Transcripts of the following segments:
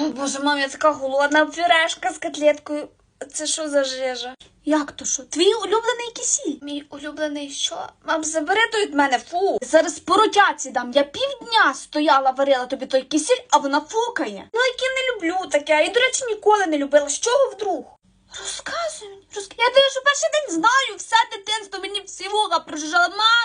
О, боже, мам, я така голодна пюрешка з котлеткою. Це що за жижа? Як то що? Твій улюблений кисіль? Мій улюблений що? Мам, забери то від мене, фу. Зараз по ротяці дам. Я півдня стояла, варила тобі той кисіль, а вона фукає. Ну, яке не люблю таке. І, до речі, ніколи не любила. З чого вдруг? Розказуй мені, розказуй. Я тебе що перший день знаю, все дитинство мені всі вуха прожужжала. Мам,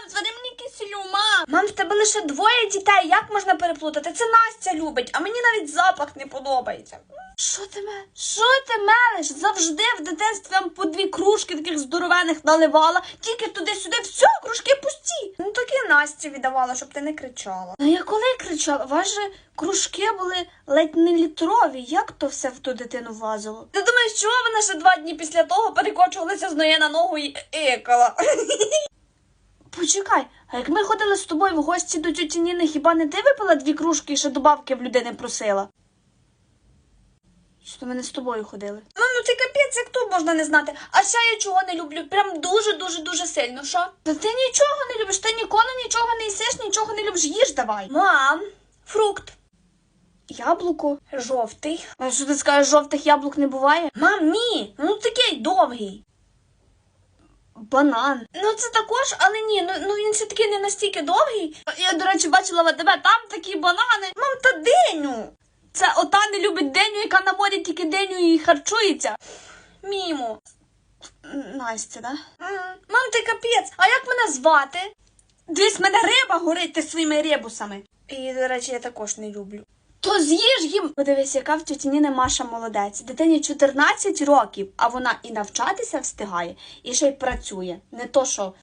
мам. В тебе лише двоє дітей, як можна переплутати? Це Настя любить, а мені навіть запах не подобається. Що ти мелеш? Що ти мелеш? Завжди в дитинстві вам по дві кружки таких здоровених наливала, тільки туди-сюди, все, кружки пусті. Ну так і Насті віддавала, щоб ти не кричала. Ну я коли кричала? Ваші кружки були ледь не літрові. Як то все в ту дитину влазило? Ти думаєш, чого вона ще два дні після того перекочувалася з ноги на ногу і екала? Почекай, а як ми ходили з тобою в гості до тьоті Ніни, хіба не ти випила дві кружки і ще добавки в людини просила? Що ми не з тобою ходили? Ну, ну ти капець, як тут можна не знати. А ще я чого не люблю. Прям дуже-дуже дуже сильно. Що? Та ти нічого не любиш, ти ніколи нічого не їсиш, нічого не любиш. Їж давай. Мам, фрукт. Яблуко жовтий. А що ти скажеш, жовтих яблук не буває? Мам, ні, ну такий довгий. Банан. Ну це також, але ні, ну, ну він все таки не настільки довгий. Я, до речі, бачила в тебе там такі банани. Мам, та деню. Це ота не любить деню, яка на морі тільки деню і харчується. Мімо. Настя, да? Мам, ти капець, а як мене звати? Дивись, мене риба горить ти своїми ребусами. І, до речі, я також не люблю. То з'їж їм. Подивись, яка в тіті Ніни Маша молодець. Дитині 14 років, а вона і навчатися встигає, і ще й працює. Не то що.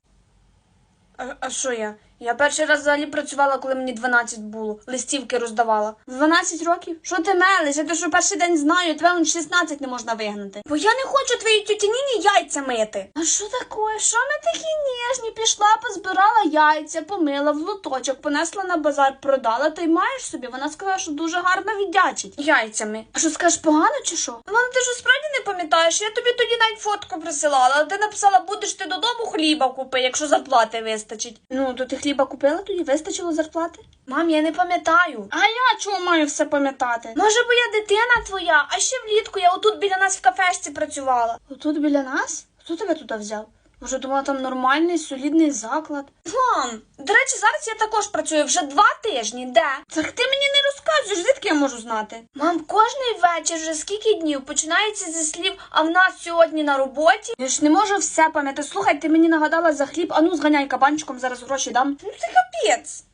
А, що я? Я перший раз взагалі працювала, коли мені 12 було. Листівки роздавала. 12 років? Що ти мелиш? Я те, що перший день знаю, тебе вон 16 не можна вигнати. Бо я не хочу твоїй тіті яйця мити. А що таке? Що ми такі ніжні? Пішла, позбирала яйця, помила в лоточок, понесла на базар, продала, та й маєш собі. Вона сказала, що дуже гарно віддячить. Яйцями. А що скажеш, погано чи що? Мам, ти що справді не пам'ятаєш? Я тобі тоді навіть фотку присилала, але ти написала, будеш ти додому хліба купи, якщо зарплати вистачить. Ну, то ти хліба купила, тоді вистачило зарплати? Мам, я не пам'ятаю. А я чого маю все пам'ятати? Може, бо я дитина твоя, а ще влітку я отут біля нас в кафешці працювала. Отут біля нас? Хто тебе туди взяв? Може, думала, там нормальний, солідний заклад. Мам, до речі, зараз я також працюю вже два тижні. Де? Так ти мені не розказуєш, звідки я можу знати? Мам, кожний вечір вже скільки днів починається зі слів, а в нас сьогодні на роботі. Я ж не можу все пам'ятати. Слухай, ти мені нагадала за хліб, ану зганяй кабанчиком, зараз гроші дам. Ну це капець.